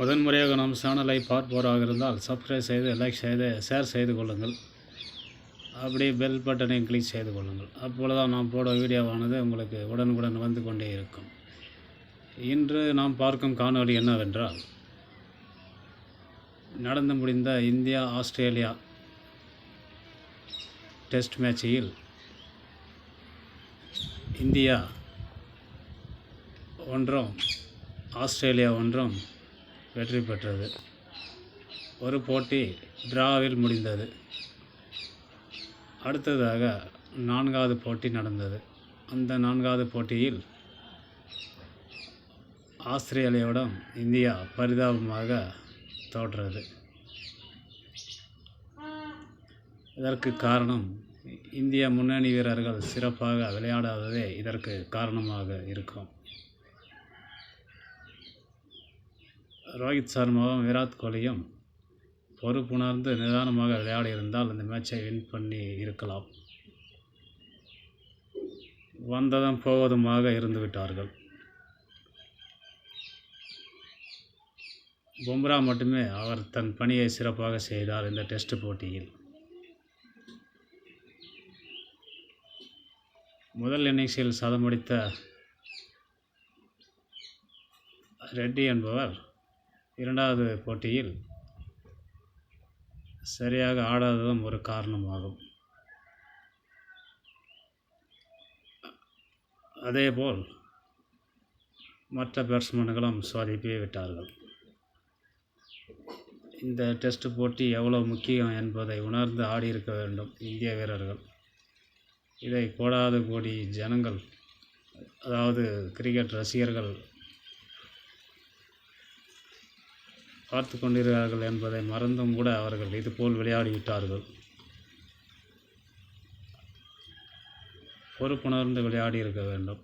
முதன்முறையாக நம் சேனலை பார்ப்போராக இருந்தால் சப்ஸ்கிரைப் செய்து லைக் செய்து ஷேர் செய்து கொள்ளுங்கள். அப்படியே பெல் பட்டனையும் கிளிக் செய்து கொள்ளுங்கள். அப்பொழுதுதான் நாம் போட வீடியோவானது உங்களுக்கு உடனுக்குடன் வந்து கொண்டே இருக்கும். இன்று நாம் பார்க்கும் காணொளி என்னவென்றால் நடந்து முடிந்த இந்தியா ஆஸ்திரேலியா டெஸ்ட் மேட்சில் இந்தியா ஒன்றும் ஆஸ்திரேலியா ஒன்றும் வெற்றி பெற்றது. ஒரு போட்டி டிராவில் முடிந்தது. அடுத்ததாக நான்காவது போட்டி நடந்தது. அந்த நான்காவது போட்டியில் ஆஸ்திரேலியாவிடம் இந்தியா பரிதாபமாக தோற்றது. இதற்கு காரணம் இந்திய முன்னணி வீரர்கள் சிறப்பாக விளையாடாததே இதற்கு காரணமாக இருக்கும். ரோஹித் சர்மாவும் விராட் கோலியும் பொறுப்புணர்ந்து நிதானமாக விளையாடி இருந்தால் இந்த மேட்சை வின் பண்ணி இருக்கலாம். வந்ததும் போவதுமாக இருந்து விட்டார்கள் பும்ரா மட்டுமே அவர் தன் பணியை சிறப்பாக செய்தார் இந்த டெஸ்ட் போட்டியில். முதல் இன்னிங்ஸில் சதமடித்த ரெட்டி என்பவர் இரண்டாவது போட்டியில் சரியாக ஆடாததும் ஒரு காரணமாகும். அதேபோல் மற்ற பேட்ஸ்மேன்களும் சுவாதிப்பே விட்டார்கள். இந்த டெஸ்ட் போட்டி எவ்வளோ முக்கியம் என்பதை உணர்ந்து ஆடியிருக்க வேண்டும் இந்திய வீரர்கள். இதை கோடாது கோடி ஜனங்கள் அதாவது கிரிக்கெட் ரசிகர்கள் பார்த்து கொண்டிருக்கிறார்கள் என்பதை மறந்தும் கூட அவர்கள் இதுபோல் விளையாடிவிட்டார்கள். பொறுப்புணர்ந்து விளையாடி இருக்க வேண்டும்.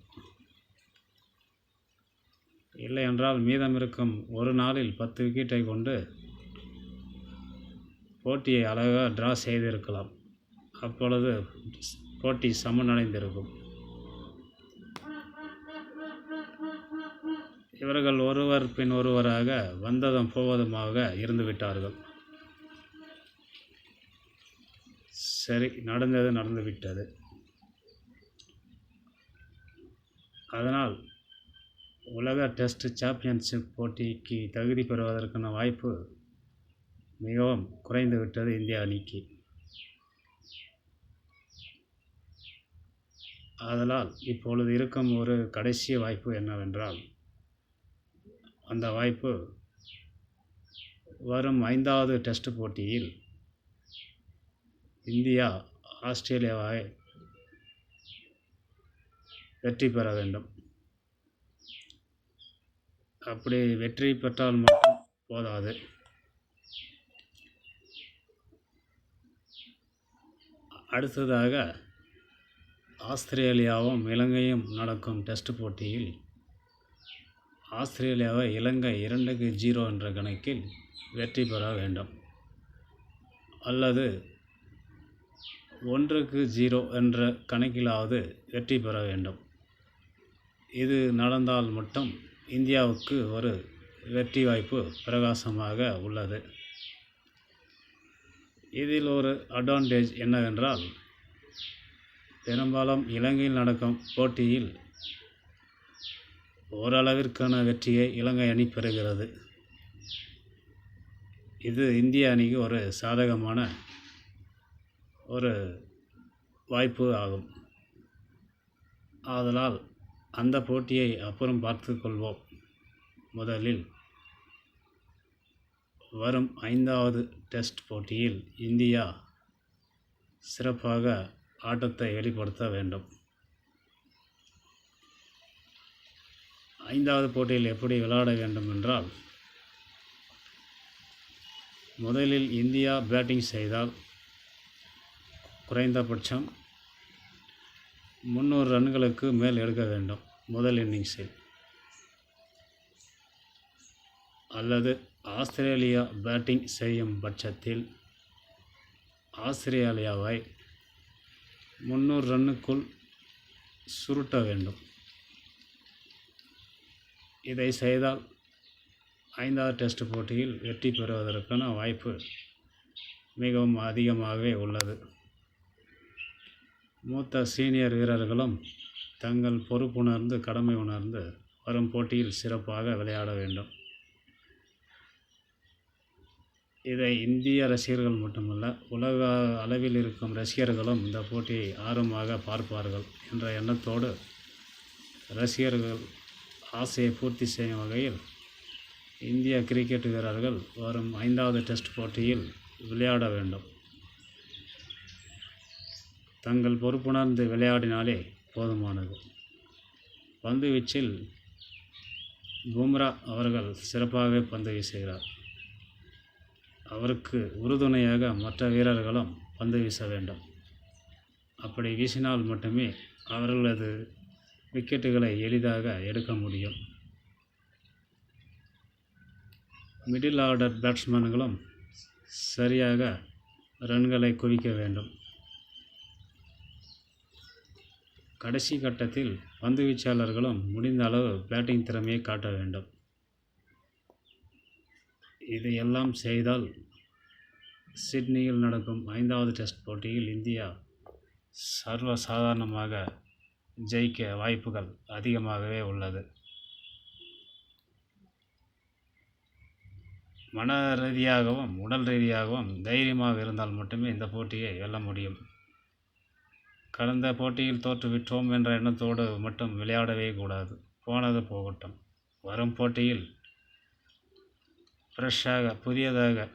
இல்லை என்றால் மீதம் இருக்கும் ஒரு நாளில் பத்து விக்கெட்டை கொண்டு போட்டியை அழகாக ட்ரா செய்திருக்கலாம். அப்பொழுது போட்டி சமனடைந்திருக்கும். இவர்கள் ஒருவர் பின் ஒருவராக வந்ததும் போவதுமாக இருந்துவிட்டார்கள். சரி நடந்தது நடந்துவிட்டது. அதனால் உலக டெஸ்ட் சாம்பியன்ஷிப் போட்டிக்கு தகுதி பெறுவதற்கான வாய்ப்பு மிகவும் குறைந்து விட்டது இந்திய அணிக்கு. ஆதலால் இப்பொழுது இருக்கும் ஒரு கடைசி வாய்ப்பு என்னவென்றால் அந்த வாய்ப்பு வரும் ஐந்தாவது டெஸ்ட் போட்டியில் இந்தியா ஆஸ்திரேலியாவை வெற்றி பெற வேண்டும். அப்படி வெற்றி பெற்றால் மட்டும் போதாது. அடுத்ததாக ஆஸ்திரேலியாவும் இலங்கையும் நடக்கும் டெஸ்ட் போட்டியில் ஆஸ்திரேலியாவை இலங்கை இரண்டுக்கு ஜீரோ என்ற கணக்கில் வெற்றி பெற வேண்டும். அல்லது ஒன்றுக்கு ஜீரோ என்ற கணக்கிலாவது வெற்றி பெற வேண்டும். இது நடந்தால் மட்டும் இந்தியாவுக்கு ஒரு வெற்றி வாய்ப்பு பிரகாசமாக உள்ளது. இதில் ஒரு அட்வான்டேஜ் என்னவென்றால் பெரும்பாலும் இலங்கையில் நடக்கும் போட்டியில் ஓரளவிற்கான வெற்றியை இலங்கை அணி பெறுகிறது. இது இந்திய அணிக்கு ஒரு சாதகமான ஒரு வாய்ப்பு ஆகும். ஆதலால் அந்த போட்டியை அப்புறம் பார்த்து கொள்வோம். முதலில் வரும் ஐந்தாவது டெஸ்ட் போட்டியில் இந்தியா சிறப்பாக ஆட்டத்தை வெளிப்படுத்த வேண்டும். ஐந்தாவது போட்டியில் எப்படி விளையாட வேண்டும் என்றால் முதலில் இந்தியா பேட்டிங் செய்தால் குறைந்தபட்சம் முந்நூறு ரன்களுக்கு மேல் எடுக்க வேண்டும் முதல் இன்னிங்ஸில். அல்லது ஆஸ்திரேலியா பேட்டிங் செய்யும் பட்சத்தில் ஆஸ்திரேலியாவை முந்நூறு ரன்னுக்குள் சுருட்ட வேண்டும். இதை செய்தால் ஐந்தாவது டெஸ்ட் போட்டியில் வெற்றி பெறுவதற்கான வாய்ப்பு மிகவும் அதிகமாகவே உள்ளது. மூத்த சீனியர் வீரர்களும் தங்கள் பொறுப்புணர்ந்து கடமை உணர்ந்து வரும் போட்டியில் சிறப்பாக விளையாட வேண்டும். இதை இந்திய ரசிகர்கள் மட்டுமல்ல உலக அளவில் இருக்கும் ரசிகர்களும் இந்த போட்டியை ஆர்வமாக பார்ப்பார்கள் என்ற எண்ணத்தோடு ரசிகர்கள் ஆசையை பூர்த்தி செய்யும் வகையில் இந்திய கிரிக்கெட் வீரர்கள் வரும் ஐந்தாவது டெஸ்ட் போட்டியில் விளையாட வேண்டும். தங்கள் பொறுப்புணர்ந்து விளையாடினாலே போதுமானது. பந்து வீச்சில் பும்ரா அவர்கள் சிறப்பாகவே பந்து வீசுகிறார். அவருக்கு உறுதுணையாக மற்ற வீரர்களும் பந்து வீச வேண்டும். அப்படி வீசினால் மட்டுமே அவர்களது விக்கெட்டுகளை எளிதாக எடுக்க முடியும். மிடில் ஆர்டர் பேட்ஸ்மேன்களும் சரியாக ரன்களை குவிக்க வேண்டும். கடைசி கட்டத்தில் பந்து வீச்சாளர்களும் முடிந்த அளவு பேட்டிங் திறமையை காட்ட வேண்டும். இதையெல்லாம் செய்தால் சிட்னியில் நடக்கும் ஐந்தாவது டெஸ்ட் போட்டியில் இந்தியா சர்வ சாதாரணமாக ஜெயிக்க வாய்ப்புகள் அதிகமாகவே உள்ளது. மன ரீதியாகவும் உடல் ரீதியாகவும் தைரியமாக இருந்தால் மட்டுமே இந்த போட்டியை வெல்ல முடியும். கடந்த போட்டியில் தோற்றுவிட்டோம் என்ற எண்ணத்தோடு மட்டும் விளையாடவே கூடாது. போனது போகட்டும். வரும் போட்டியில் ஃப்ரெஷ்ஷாக புதியதாக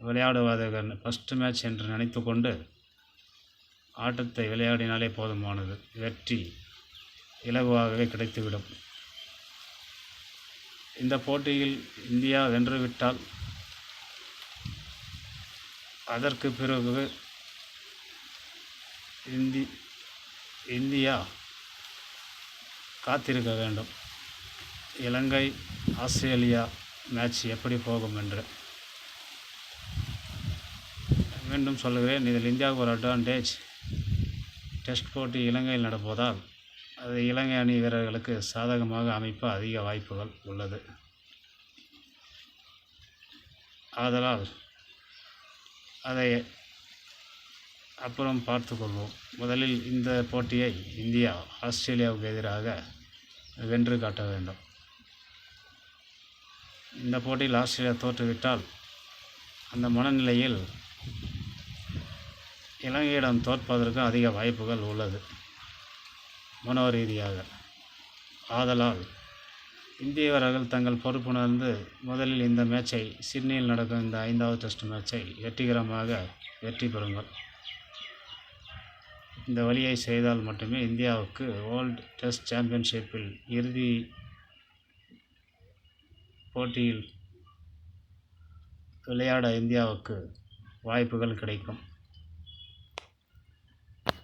விளையாடுவதாக ஃபஸ்ட்டு மேட்ச் என்று நினைத்து கொண்டு ஆட்டத்தை விளையாடினாலே போதுமானது. வெற்றி. இலகுவாகவே கிடைத்துவிடும். இந்த போட்டியில் இந்தியா வென்றுவிட்டால் அதற்கு பிறகு இந்தி இந்தியா காத்திருக்க வேண்டும். இலங்கை ஆஸ்திரேலியா மேட்ச் எப்படி போகும் என்று. மீண்டும் சொல்கிறேன் இதில் இந்தியாவுக்கு ஒரு அட்வான்டேஜ் டெஸ்ட் போட்டி இலங்கையில் நடப்பதால் அது இலங்கை அணி வீரர்களுக்கு சாதகமாக அமைப்ப அதிக வாய்ப்புகள் உள்ளது. ஆதலால் அதை அப்புறம் பார்த்துக்கொள்வோம் முதலில் இந்த போட்டியை இந்தியா ஆஸ்திரேலியாவுக்கு எதிராக வென்று காட்ட வேண்டும். இந்த போட்டியில் ஆஸ்திரேலியா தோற்றுவிட்டால் அந்த மனநிலையில் இலங்கையிடம் தோற்பதற்கு அதிக வாய்ப்புகள் உள்ளது. மனோ ரீதியாக ஆதலால் இந்திய வீரர்கள் தங்கள் பொறுப்புணர்ந்து முதலில் இந்த மேட்சை சிட்னியில் நடக்கும் இந்த ஐந்தாவது டெஸ்ட் மேட்சை வெற்றிகரமாக வெற்றி பெறுங்கள். இந்த வழியை செய்தால் மட்டுமே இந்தியாவுக்கு வேர்ல்டு டெஸ்ட் சாம்பியன்ஷிப்பில் இறுதி போட்டியில் விளையாட இந்தியாவுக்கு வாய்ப்புகள் கிடைக்கும்.